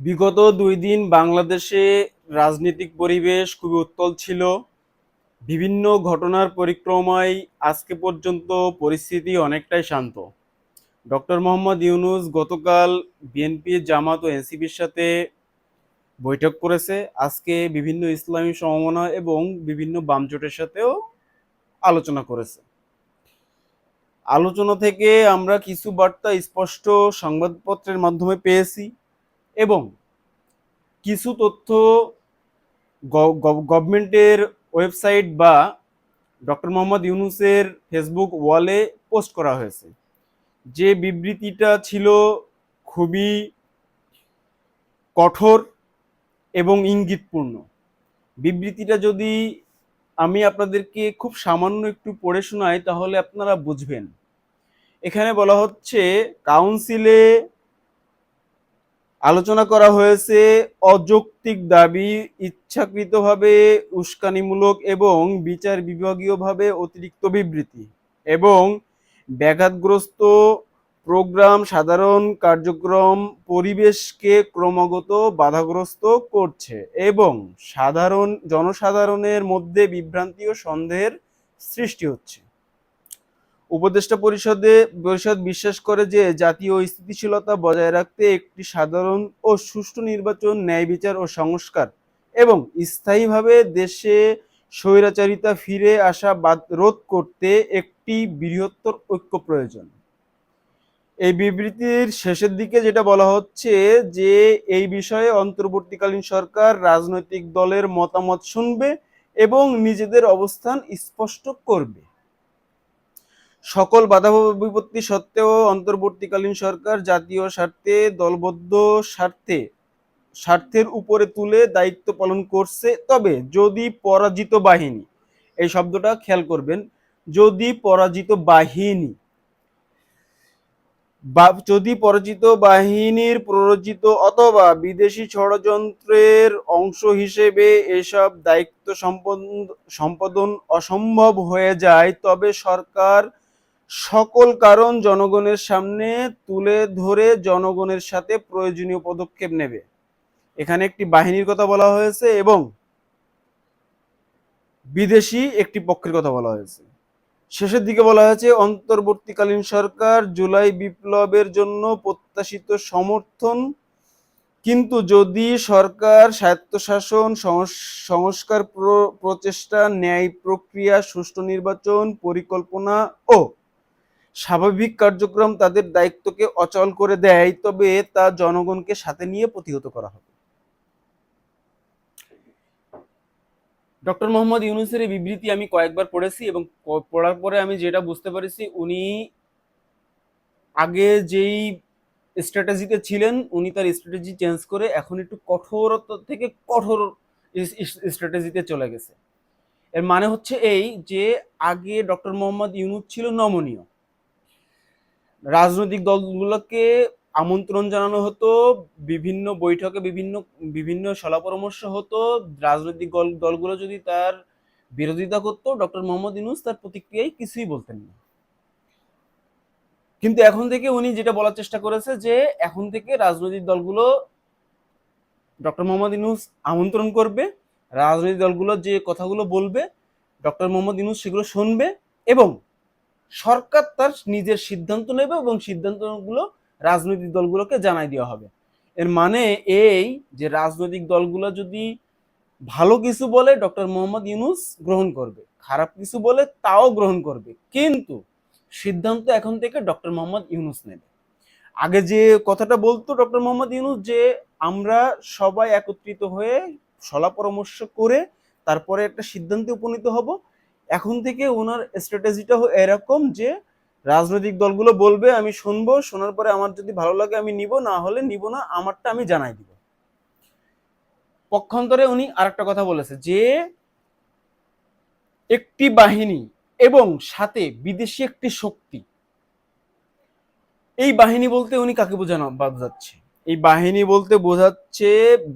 বিগত দুই দিন বাংলাদেশে রাজনৈতিক পরিবেশ খুবই উত্তল ছিল। বিভিন্ন ঘটনার পরিক্রমায় আজকে পর্যন্ত পরিস্থিতি অনেকটাই শান্ত। ডক্টর মোহাম্মদ ইউনুস গতকাল বিএনপি জামাত ও এনসিপির সাথে বৈঠক করেছে। আজকে বিভিন্ন ইসলামী সমমনা এবং বিভিন্ন বামজোটের সাথেও আলোচনা করেছে। আলোচনা থেকে আমরা কিছু বার্তা স্পষ্ট সংবাদপত্রের মাধ্যমে পেয়েছি। এবং কিছু তথ্য গভর্নমেন্টের ওয়েবসাইট বা ডক্টর মোহাম্মদ ইউনুসের ফেসবুক ওয়ালে পোস্ট করা হয়েছে। যে বিবৃতিটা ছিল খুবই কঠোর এবং ইঙ্গিতপূর্ণ। বিবৃতিটা যদি আমি আপনাদেরকে খুব সামান্য একটু পড়ে শোনাই, তাহলে আপনারা বুঝবেন। এখানে বলা হচ্ছে, কাউন্সিলে আলোচনা করা হয়েছে অযৌক্তিক দাবি, ইচ্ছাকৃতভাবে উস্কানিমূলক এবং বিচার বিভাগীয়ভাবে অতিরিক্ত বিবৃতি এবং ব্যাঘাতগ্রস্ত প্রোগ্রাম, সাধারণ কার্যক্রম, পরিবেশকে ক্রমাগত বাধাগ্রস্ত করছে এবং সাধারণ, জনসাধারণের মধ্যে বিভ্রান্তি ও সন্দেহের সৃষ্টি হচ্ছে। উপদেষ্টা পরিষদে পরিষদ বিশ্বাস করে যে জাতীয় স্থিতিশীলতা বজায় রাখতে একটি সাধারণ ও সুষ্ঠু নির্বাচন, ন্যায় বিচার ও সংস্কার এবং স্থায়ীভাবে দেশে স্বৈরাচারিতা ফিরে আসা বাদ রোধ করতে একটি বৃহত্তর ঐক্য প্রয়োজন। এই বিবৃতির শেষের দিকে যেটা বলা হচ্ছে যে এই বিষয়ে অন্তর্বর্তীকালীন সরকার রাজনৈতিক দলের মতামত শুনবে এবং নিজেদের অবস্থান স্পষ্ট করবে। সকল বাধা বিপত্তি সত্ত্বেও অন্তর্বর্তীকালীন সরকার জাতীয় স্বার্থে, দলবদ্ধ স্বার্থে, স্বার্থের উপরে তুলে দায়িত্ব পালন করছে। তবে যদি পরাজিত বাহিনী, এই শব্দটা খেয়াল করবেন, যদি পরাজিত বাহিনী যদি পরাজিত বাহিনীর প্ররোচিত অথবা বিদেশি ষড়যন্ত্রের অংশ হিসেবে এসব দায়িত্ব সম্পদ- সম্পাদন অসম্ভব হয়ে যায়, তবে সরকার সকল কারণ জনগণের সামনে তুলে ধরে জনগণের সাথে প্রয়োজনীয় পদক্ষেপ নেবে। এখানে একটি বাহিনীর কথা বলা হয়েছে এবং বিদেশি একটি পক্ষের কথা বলা হয়েছে। শেষের দিকে বলা হয়েছে, অন্তর্বর্তীকালীন সরকার জুলাই বিপ্লবের জন্য প্রত্যাশিত সমর্থন, কিন্তু যদি সরকার স্বায়ত্তশাসন, সংস- সংস্কার প্র- প্রচেষ্টা, ন্যায় প্রক্রিয়া, সুষ্ঠু নির্বাচন, পরিকল্পনা ও স্বাভাবিক কার্যক্রম তাদের দায়িত্বকে অচল করে দেয়, তবে তা জনগণকে সাথে নিয়ে প্রতিহত করা হবে। ডক্টর মোহাম্মদ ইউনুসের এই বিবৃতি আমি কয়েকবার পড়েছি এবং পড়ার পরে আমি যেটা বুঝতে পেরেছি, উনি আগে যেই স্ট্র্যাটেজিতে ছিলেন, উনি তার স্ট্র্যাটেজি চেঞ্জ করে এখন একটু কঠোরতা থেকে কঠোর স্ট্র্যাটেজিতে চলে গেছে। এর মানে হচ্ছে এই যে, আগে ডক্টর মোহাম্মদ ইউনুস ছিল নমনীয়। রাজনৈতিক দলগুলোকে আমন্ত্রণ জানানো হতো, বিভিন্ন বৈঠকে বিভিন্ন বিভিন্ন সলা পরামর্শ হতো, রাজনৈতিক দল- দলগুলো যদি তার বিরোধিতা করতো, ডক্টর মোহাম্মদ ইউনুস তার প্রতিক্রিয়ায় কিছুই বলতেন না। কিন্তু এখন থেকে উনি যেটা বলার চেষ্টা করেছে যে, এখন থেকে রাজনৈতিক দলগুলো ডক্টর মোহাম্মদ ইউনুস আমন্ত্রণ করবে, রাজনৈতিক দলগুলো যে কথাগুলো বলবে, ডক্টর মোহাম্মদ ইউনুস সেগুলো শুনবে এবং সরকার তার নিজের সিদ্ধান্ত নেবে এবং সিদ্ধান্তগুলো রাজনৈতিক দলগুলোকে জানাই দেওয়া হবে। এর মানে এই যে রাজনৈতিক দলগুলো যদি ভালো কিছু বলে, ডক্টর মোহাম্মদ ইউনুস গ্রহণ করবে। খারাপ কিছু বলে, তাও গ্রহণ করবে। কিন্তু সিদ্ধান্ত এখন থেকে ডক্টর মোহাম্মদ ইউনুস নেবে। আগে যে কথাটা বলতো ডক্টর মোহাম্মদ ইউনুস যে, আমরা সবাই একত্রিত হয়ে সলা পরামর্শ করে তারপরে একটা সিদ্ধান্তে উপনীত হব। এখন থেকে ওনার স্ট্র্যাটেজিটা এরকম যে রাজনৈতিক দলগুলো বলবে, আমি শুনব, শোনার পরে আমার যদি ভালো লাগে আমি নিব, না হলে নিব না, আমারটা আমি জানাই দিব। পক্ষান্তরে উনি আরেকটা কথা বলেছে যে একটি বাহিনী এবং সাথে বিদেশি একটি শক্তি, এই বাহিনী বলতে উনি কাকে বোঝানো বোঝাচ্ছে এই বাহিনী বলতে বোঝাচ্ছে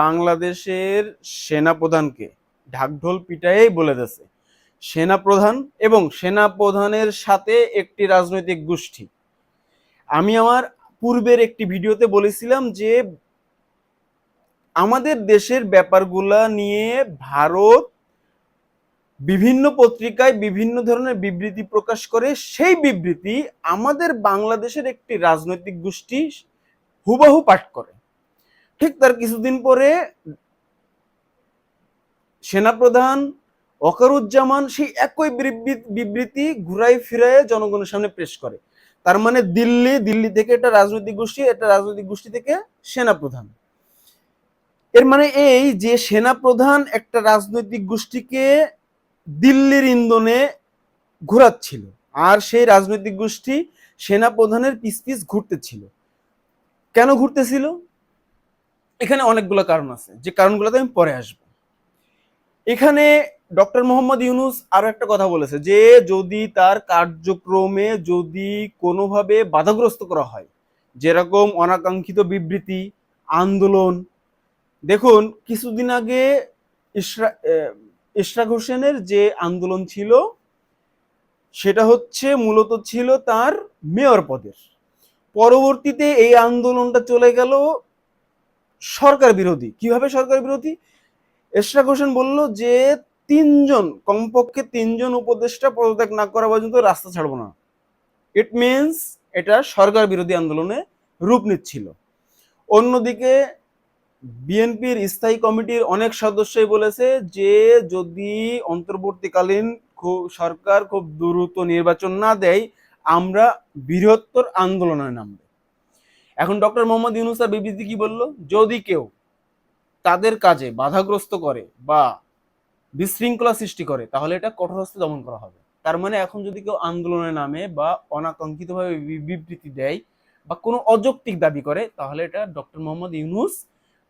বাংলাদেশের সেনাপ্রধানকে, ঢাকঢোল পিটাই বলে দিয়েছে। সেনাপ্রধান এবং সেনাপ্রধানের সাথে একটি রাজনৈতিক গোষ্ঠী। আমি আমার পূর্বের একটি ভিডিওতে বলেছিলাম যে, আমাদের দেশের ব্যাপারগুলা নিয়ে ভারত বিভিন্ন পত্রিকায় বিভিন্ন ধরনের বিবৃতি প্রকাশ করে, সেই বিবৃতি আমাদের বাংলাদেশের একটি রাজনৈতিক গোষ্ঠী হুবাহু পাঠ করে। ঠিক তার কিছুদিন পরে সেনাপ্রধান ওকারুজ্জামান সেই একই বিবৃ- বিবৃতি ঘুরাই ফিরায় জনগণের সামনে পেশ করে। তার মানে দিল্লি দিল্লি থেকে একটা রাজনৈতিক গোষ্ঠী, একটা রাজনৈতিক গোষ্ঠী থেকে সেনাপ্রধান। এর মানে এই যে সেনাপ্রধান একটা রাজনৈতিক গোষ্ঠীকে দিল্লির ইন্ধনে ঘোরাচ্ছিল, আর সেই রাজনৈতিক গোষ্ঠী সেনাপ্রধানের পিস পিস ঘুরতেছিল। কেন ঘুরতেছিল? এখানে অনেকগুলো কারণ আছে। যে কারণগুলোতে আমি পরে আসব। এখানে ডক্টর মোহাম্মদ ইউনুস আরও একটা কথা বলেছে যে যদি তার কার্যক্রমে যদি কোনোভাবে বাধাগ্রস্ত করা হয়, যেরকম অনাকাঙ্ক্ষিত বিবৃতি, আন্দোলন, দেখুন কিছুদিন আগে ইশরাক হোসেনের যে আন্দোলন ছিল, সেটা হচ্ছে মূলত ছিল তার মেয়র পদের। পরবর্তীতে এই আন্দোলনটা চলে গেল সরকার বিরোধী। কীভাবে সরকার বিরোধী? এশরাক হোসেন বলল যে তিনজন, কমপক্ষে তিনজন উপদেষ্টা পদত্যাগ না করা পর্যন্ত রাস্তা ছাড়বো না। ইট মিনস এটা সরকার বিরোধী আন্দোলনে রূপ নিচ্ছিল। অন্যদিকে বিএনপির স্থায়ী কমিটির অনেক সদস্যই বলেছে যে, যদি অন্তর্বর্তীকালীন খুব সরকার খুব দ্রুত নির্বাচন না দেয়, আমরা বৃহত্তর আন্দোলনে নামবে। এখন ডক্টর মোহাম্মদ ইউনুস আর বিবৃতি কি বলল? যদি কেউ তাদের কাজে বাধাগ্রস্ত করে বা বিশৃঙ্খলা সৃষ্টি করে, তাহলে এটা কঠোর হস্তে দমন করা হবে। তার মানে এখন যদি কেউ আন্দোলনে নামে বা অনাকাঙ্ক্ষিতভাবে বিবৃতি দেয় বা কোনো অযৌক্তিক দাবি করে, তাহলে এটা ডক্টর মোহাম্মদ ইউনুস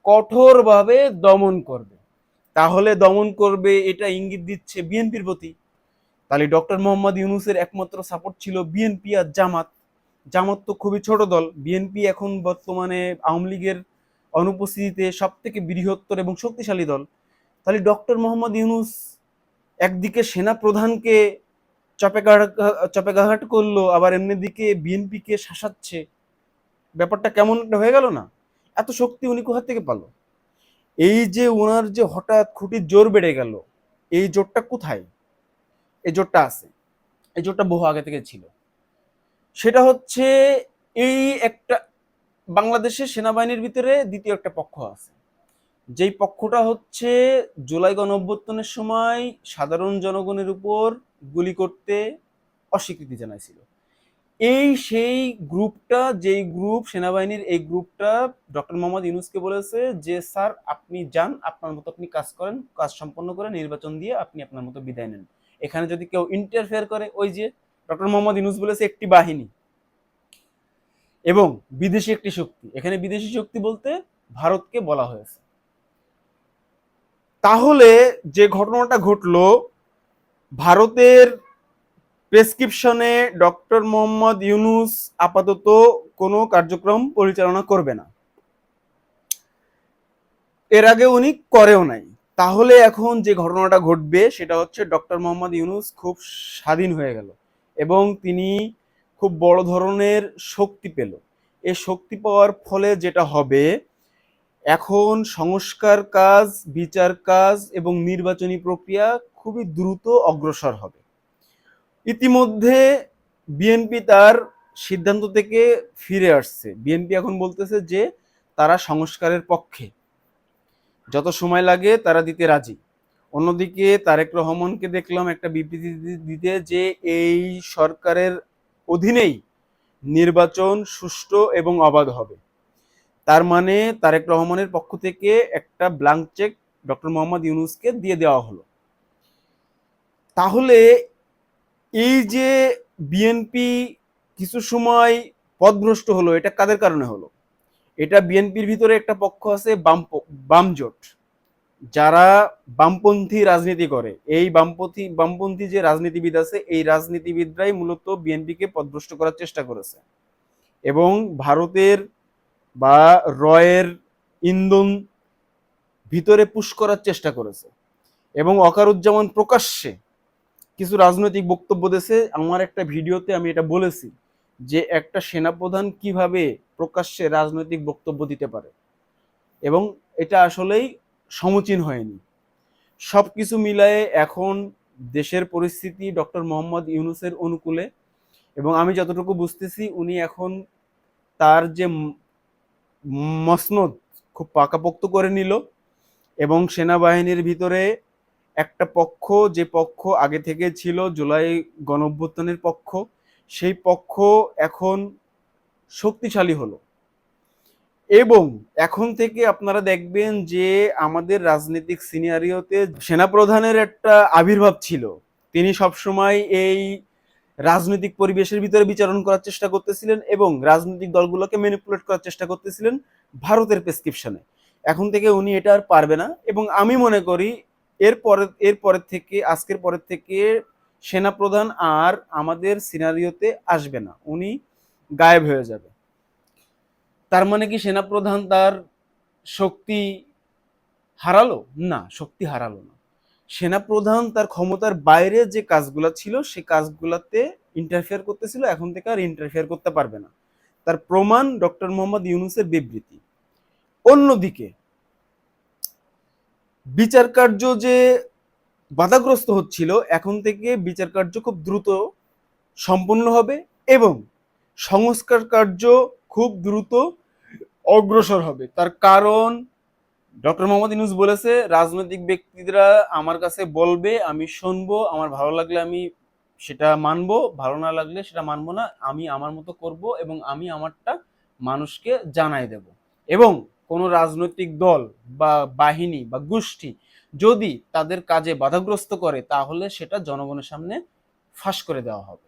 কঠোরভাবে দমন করবে। তাহলে দমন করবে, এটা ইঙ্গিত দিচ্ছে বিএনপির প্রতি। তাহলে ডক্টর মোহাম্মদ ইউনুসের একমাত্র সাপোর্ট ছিল বিএনপি আর জামাত। জামাত তো খুবই ছোট দল। বিএনপি এখন বর্তমানে আওয়ামী লীগের অনুপস্থিতিতে সব থেকে বৃহত্তর এবং শক্তিশালী দল। তাহলে ডক্টর মোহাম্মদ ইউনুস একদিকে সেনা প্রধানকে চপেগাহাট করল, আবার এমনি দিকে বিএনপিকে শাসাচ্ছে। ব্যাপারটা কেমন একটা হয়ে গেল না? এত শক্তি উনি কোথা থেকে পালো? এই যে ওনার যে হঠাৎ খুঁটির জোর বেড়ে গেল, এই জোরটা কোথায়? এই জোরটা আছে। এই জোরটা বহু আগে থেকে ছিল। সেটা হচ্ছে এই একটা বাংলাদেশের সেনাবাহিনীর ভিতরে দ্বিতীয় একটা পক্ষ আছে। যেই পক্ষটা হচ্ছে জুলাই গণঅভ্যুত্থানের সময় সাধারণ জনগণের উপর গুলি করতে অস্বীকৃতি জানাইছিল। এই সেই গ্রুপটা, যেই গ্রুপ সেনাবাহিনীর এই গ্রুপটা ডক্টর মোহাম্মদ ইউনুসকে বলেছে যে, স্যার, আপনি যান, আপনার মতো আপনি কাজ করেন, কাজ সম্পন্ন করে নির্বাচন দিয়ে আপনি আপনার মতো বিদায় নেন। এখানে যদি কেউ ইন্টারফেয়ার করে, ওই যে ডক্টর মোহাম্মদ ইউনুস বলেছে, একটি বাহিনী এবং বিদেশি একটি শক্তি। এখানে বিদেশি শক্তি বলতে ভারতকে বলা হয়েছে। তাহলে যে ঘটনাটা ঘটলো, ভারতের প্রেসক্রিপশনে ডক্টর মোহাম্মদ ইউনুস আপাতত কোনো কার্যক্রম পরিচালনা করবে না। এর আগে উনি করেও নাই। তাহলে এখন যে ঘটনাটা ঘটবে, সেটা হচ্ছে ডক্টর মোহাম্মদ ইউনুস খুব স্বাধীন হয়ে গেল এবং তিনি খুব বড় ধরনের শক্তি পেল। এ শক্তি পাওয়ার ফলে যেটা হবে এখন সংস্কার কাজ, বিচার কাজ এবং নির্বাচনী প্রক্রিয়া খুবই দ্রুত অগ্রসর হবে। ইতিমধ্যে বিএনপি তার সিদ্ধান্ত থেকে ফিরে আসছে। বিএনপি এখন বলতেছে যে তারা সংস্কারের পক্ষে। যত সময় লাগে তারা দিতে রাজি। অন্যদিকে তারেক রহমানকে দেখলাম একটা বিবৃতি দিতে যে এই সরকারের অধীনেই নির্বাচন সুষ্ঠু এবং অবাধ হবে। তার মানে তারেক রহমানের পক্ষ থেকে একটা ব্লাঙ্ক চেক ডক্টর মোহাম্মদ ইউনুসকে দিয়ে দেওয়া হলো। তাহলে এই যে বিএনপি কিছু সময় পদভ্রষ্ট হলো, এটা কাদের কারণে হলো? এটা বিএনপির ভিতরে একটা পক্ষ আছে বাম বামজোট। যারা বামপন্থী রাজনীতি করে, এই বামপন্থী বামপন্থী যে রাজনীতিবিদ আছে, এই রাজনীতিবিদরাই মূলত বিএনপিকে পদভ্রষ্ট করার চেষ্টা করেছে। এবং ভারতের বা রয়ের ইন্ধন ভিতরে পুশ করার চেষ্টা করেছে। এবং অকারুজ্জামান প্রকাশ্যে কিছু রাজনৈতিক বক্তব্য দিয়েছে। আমার একটা ভিডিওতে আমি এটা বলেছি যে একটা সেনাপ্রধান কীভাবে প্রকাশ্যে রাজনৈতিক বক্তব্য দিতে পারে। এবং এটা আসলেই সমীচীন হয়নি। সব কিছু মিলায়ে এখন দেশের পরিস্থিতি ডক্টর মোহাম্মদ ইউনুসের অনুকূলে। এবং আমি যতটুকু বুঝতেছি, উনি এখন তার যে মসনদ খুব পাকাপোক্ত করে নিল এবং সেনাবাহিনীর ভিতরে একটা পক্ষ, যে পক্ষ আগে থেকে ছিল জুলাই গণঅভ্যুত্থানের পক্ষ, সেই পক্ষ এখন শক্তিশালী হলো। এবং এখন থেকে আপনারা দেখবেন যে আমাদের রাজনৈতিক সিনারিওতে সেনাপ্রধানের একটা আবির্ভাব ছিল। তিনি সবসময় এই রাজনৈতিক পরিবেশের ভিতরে বিচারণ করার চেষ্টা করতেছিলেন এবং রাজনৈতিক দলগুলোকে ম্যানিপুলেট করার চেষ্টা করতেছিলেন ভারতের প্রেসক্রিপশনে এখন থেকে উনি এটা আর পারবে না এবং আমি মনে করি এর পরে, এর পরের থেকে, আজকের পরের থেকে সেনাপ্রধান আর আমাদের সিনারিওতে আসবে না। উনি গায়েব হয়ে যাবে। তার মানে কি সেনাপ্রধান তার শক্তি হারালো? না, শক্তি হারালো না। সেনাপ্রধান তার ক্ষমতার বাইরে যে কাজগুলো ছিল, সে কাজগুলোতে ইন্টারফেয়ার করতেছিল, এখন থেকে আর ইন্টারফেয়ার করতে পারবে না। তার প্রমাণ ডক্টর মোহাম্মদ ইউনুসের বিবৃতি। অন্যদিকে, বিচার কার্য যে বাধাগ্রস্ত হচ্ছিল, এখন থেকে বিচার কার্য খুব দ্রুত সম্পন্ন হবে এবং সংস্কার কার্য খুব দ্রুত অগ্রসর হবে। তার কারণ ডক্টর মোহাম্মদ ইউনুস বলেছে, রাজনৈতিক ব্যক্তিরা আমার কাছে বলবে, আমি শুনব, আমার ভালো লাগলে আমি সেটা মানবো, ভালো না লাগলে সেটা মানবো না, আমি আমার মতো করব এবং আমি আমারটা মানুষকে জানাই দেব। এবং কোনো রাজনৈতিক দল বা বাহিনী বা গোষ্ঠী যদি তাদের কাজে বাধাগ্রস্ত করে, তাহলে সেটা জনগণের সামনে ফাঁস করে দেওয়া হবে।